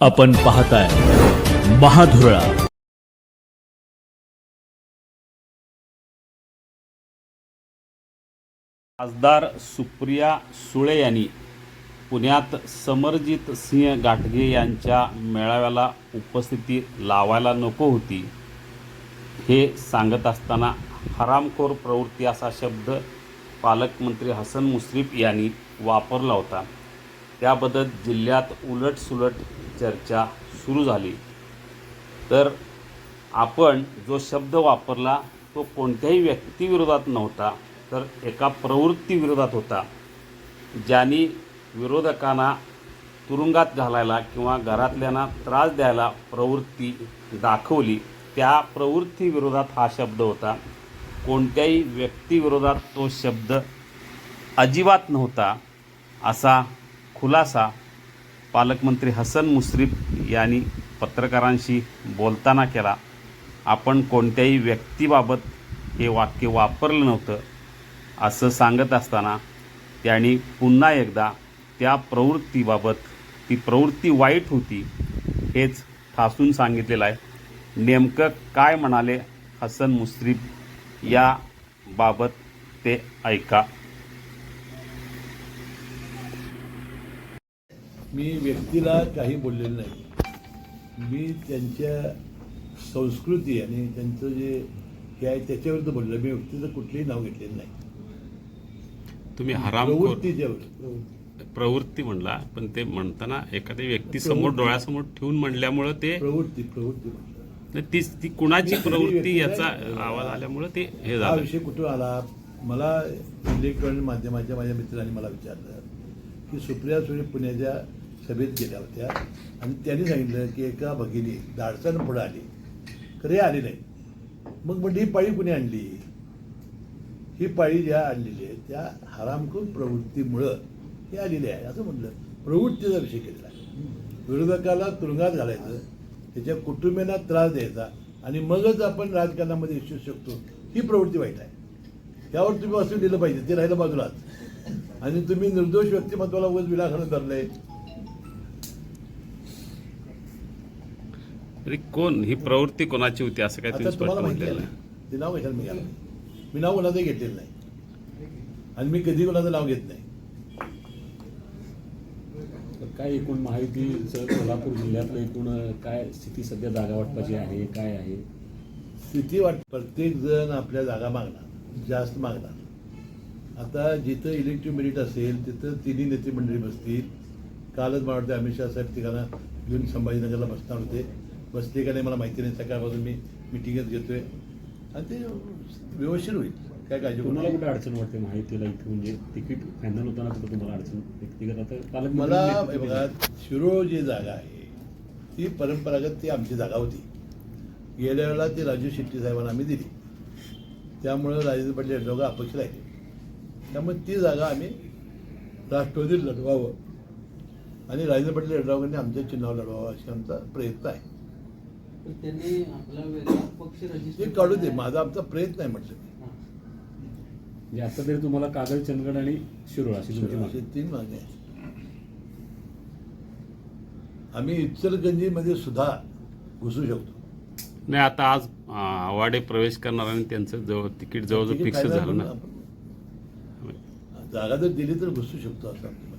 आपण पाहताय महाधुरळा. खासदार सुप्रिया सुळे यांनी पुण्यात समरजित सिंह गाठगे यांच्या मेळाव्याला उपस्थिती लावायला नको होती हे सांगत असताना हरामखोर प्रवृत्ती असा शब्द पालकमंत्री हसन मुश्रीफ यांनी वापरला होता. त्याबद्दल जिल्ह्यात उलटसुलट चर्चा सुरू झाली. तर आपण जो शब्द वापरला तो कोणत्याही व्यक्तीविरोधात नव्हता तर एका प्रवृत्तीविरोधात होता. ज्यांनी विरोधकांना तुरुंगात घालायला किंवा घरातल्यांना त्रास द्यायला प्रवृत्ती दाखवली त्या प्रवृत्तीविरोधात हा शब्द होता. कोणत्याही व्यक्तीविरोधात तो शब्द अजिबात नव्हता असा खुलासा पालकमंत्री हसन मुश्रीफ यांनी पत्रकारांशी बोलताना केला. आपण कोणत्याही व्यक्तीबाबत हे वाक्य वापरलं नव्हतं असं सांगत असताना त्यांनी पुन्हा एकदा त्या प्रवृत्तीबाबत ती प्रवृत्ती वाईट होती हेच ठासून सांगितलेलं आहे. नेमकं काय म्हणाले हसन मुश्रीफ या बाबत ते ऐका. मी व्यक्तीला काही बोललेलं नाही. मी त्यांच्या संस्कृती आणि त्यांचं जे हे आहे त्याच्याविरुद्ध बोललो मी व्यक्तीचं कुठलंही नाव घेतलेलं नाही. तुम्ही प्रवृत्तीच्या प्रवृत्ती म्हणला पण ते म्हणताना एखाद्या व्यक्ती समोर डोळ्यासमोर ठेवून म्हणल्यामुळं ते प्रवृत्ती प्रवृत्ती म्हटलं ती ती कुणाची प्रवृत्ती याचा. आवाज आल्यामुळं ते हे हा झालं. विषय कुठून आला? मला इलेक्ट्रॉनिक माध्यमाच्या माझ्या मित्रांनी मला विचारलं की सुप्रिया सुळे पुण्याच्या सभेत गेल्या होत्या आणि त्यांनी सांगितलं की एका भगिनी धाडसानं पुढं आली. खरे आली नाही. मग म्हणजे ही पाळी कुणी आणली? ही पाळी ज्या आणलेली आहे त्या हरामखोर प्रवृत्तीमुळं हे आलेली आहे. असं म्हटलं. प्रवृत्तीचा विषय केलेला आहे. विरोधकाला तुरुंगात घालायचं त्याच्या कुटुंबियांना त्रास द्यायचा आणि मगच आपण राजकारणामध्ये यशू शकतो ही प्रवृत्ती वाईट आहे. त्यावर तुम्ही असं दिलं पाहिजे ते राहिलं बाजूलाच. आणि तुम्ही निर्दोष व्यक्तिमत्वाला उगाच विनाकारण धरलंय. तरी कोण? ही प्रवृत्ती कोणाची होती असं काय तुम्ही स्पष्ट माहिती म्हटलेलं ना आहे ते नाव कशाला मी घ्यायला मी नाव कोणाचंही घेतलेलं नाही. आणि मी कधी कोणाचं नाव घेत नाही. तर काय एकूण महायुतीचं कोल्हापूर जिल्ह्यातलं एकूण काय स्थिती सध्या जागा वाटपाची आहे काय आहे? स्थिती वाट प्रत्येक जण आपल्या जागा मागणार जास्त मागणार. आता जिथं इलेक्ट्रिक मेरिट असेल तिथं तिन्ही नेते मंडळी बसतील. कालच मला वाटतं अमित शहा साहेब ठिकाणा येऊन संभाजीनगरला बसणार होते. बसते का नाही मला माहिती नाही सकाळपासून मी मिटिंगच घेतोय. आणि ते व्यवस्थित होईल काय काळजी तुम्हाला. कुठे अडचण वाटते महायुतीला इथे म्हणजे तिकीट फायनल होताना कुठं तुम्हाला अडचण व्यक्तिगत? आता पालकमंत्री मला बघा. शिरोळ जी जागा आहे ती परंपरागत ती आमची जागा होती. गेल्या वेळेला ती राजू शेट्टी साहेबांना आम्ही दिली. त्यामुळं राजेंद्र पाटील यड्रावकर अपक्ष राहिले. त्यामुळे ती जागा आम्ही राष्ट्रवादीत लढवावं. आणि राजेंद्र पाटील यड्रावकरांनी आमच्या चिन्हावर लढवावं अशी आमचा प्रयत्न आहे. त्यांनी आपला वेगळा पक्ष ते रजिस्टर काढू दे माझा आमचा प्रयत्न आहे म्हटलं. मी. म्हणजे आता तरी तुम्हाला कागल चंदगड आणि शिरोळ अशी तुमची अशी मागणी. तीन मागणी आहे आम्ही इचलगंजीमध्ये सुद्धा घुसू शकतो. नाही आता आज आवाडे प्रवेश करणार आणि त्यांचं जवळ तिकीट जवळजवळ फिक्स झालं ना. आपण- जागा जर दिली तर घुसू शकतो असं आमचं म्हणणं आहे.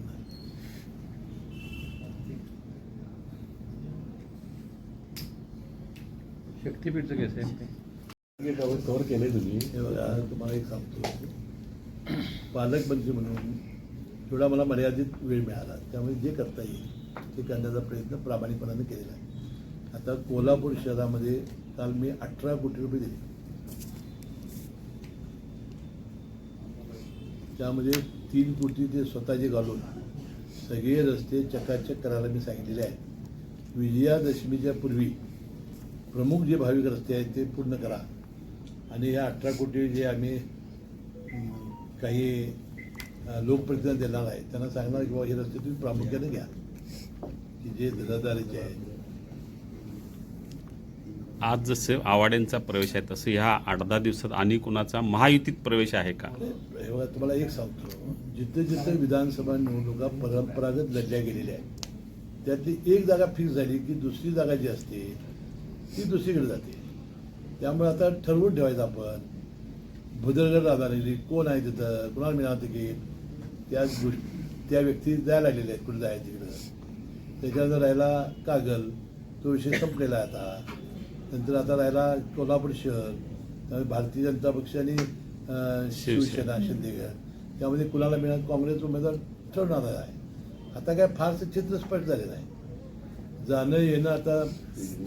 शक्तीपीठचं केस आहे. कव्हर केले तुम्ही. हे बघा तुम्हाला एक सांगतो. पालकमंत्री म्हणून थोडा मला मर्यादित वेळ मिळाला. त्यामुळे जे करता येईल ते करण्याचा प्रयत्न प्रामाणिकपणाने केलेला आहे. आता कोल्हापूर शहरामध्ये काल मी अठरा कोटी रुपये दिले. त्यामध्ये तीन कोटी ते स्वतःचे घालून सगळे रस्ते चकाचक करायला मी सांगितलेले आहेत. विजयादशमीच्या पूर्वी प्रमुख जे भाविक रस्ते आहेत ते पूर्ण करा. आणि या अठरा कोटी जे आम्ही काही लोकप्रतिनिधी देणार आहे त्यांना सांगणार की बाबा हे रस्ते तुम्ही प्रामुख्याने घ्या. की जे रहदारीचे आहेत. आज जसं आवाड्यांचा प्रवेश आहे तसं ह्या आठ दहा दिवसात आणि कुणाचा महायुतीत प्रवेश आहे का? तुम्हाला एक सांगतो. जिथं जिथं विधानसभा निवडणुका परंपरागत लढल्या गेलेल्या आहेत त्यातली एक जागा फिक्स झाली की दुसरी जागा जी असते ती दुसरीकडे जाते. त्यामुळे आता ठरवून ठेवायचं आपण. भुदरगड राहणारी कोण आहे तिथं? कोणाला मिळालं तिकीट? त्या गोष्ट त्या व्यक्ती जायला लागलेल्या आहेत कुठे जायचं तिकडं? त्याच्यानंतर राहिला कागल. तो विषय संपलेला आहे आता. नंतर आता राहिला कोल्हापूर शहर. त्यामुळे भारतीय जनता पक्ष आणि शिवसेना शिंदेगड त्यामध्ये कुणाला मिळाल काँग्रेस उमेदवार ठरवणार आहे. आता काय फारसं चित्र स्पष्ट झालेलं आहे जाणं येणं आता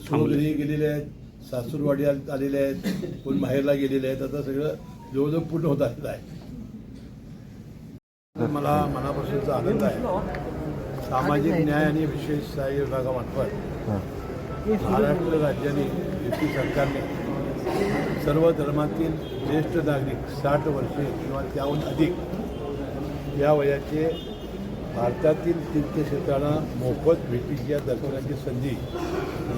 सोगरी गेलेले आहेत सासूरवाडी आल- आलेले आहेत कोण माहेरला गेलेले आहेत आता सगळं जवळजवळ पूर्ण होत आलेलं आहे. मला मनापासूनचा आनंद आहे. सामाजिक न्याय आणि विशेष सहाय्य विभागामार्फत महाराष्ट्र राज्याने युती सरकारने सर्व धर्मातील ज्येष्ठ नागरिक साठ वर्षे किंवा त्याहून अधिक या वयाचे भारतातील तीर्थक्षेत्रांना मोफत भेटीच्या दर्शनाची संधी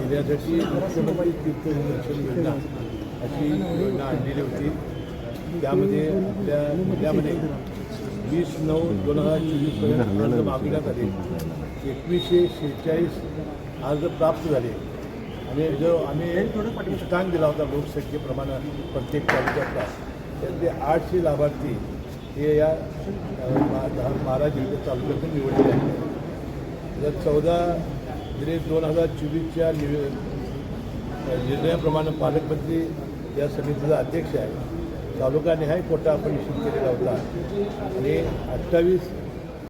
देण्यासाठी मुख्यमंत्री तीर्थदर्शन योजना अशी योजना आणलेली होती. त्यामध्ये आपल्या जिल्ह्यामध्ये वीस नऊ दोन हजार चोवीसपर्यंत अर्ज मागवण्यात आले. एकवीसशे शेहेचाळीस अर्ज प्राप्त झाले. आणि जो आम्ही स्थान दिला होता लोकसंख्येप्रमाणे प्रत्येक तालुक्यातला. त्यातले आठशे लाभार्थी हे या बारा जिल्हे तालुक्यातून निवडले आहेत. तर चौदा जुलै दोन हजार चोवीसच्या निव निर्णयाप्रमाणे पालकमंत्री या समितीचा अध्यक्ष आहे. तालुका निहाय कोटा आपण निश्चित केलेला होता. आणि अठ्ठावीस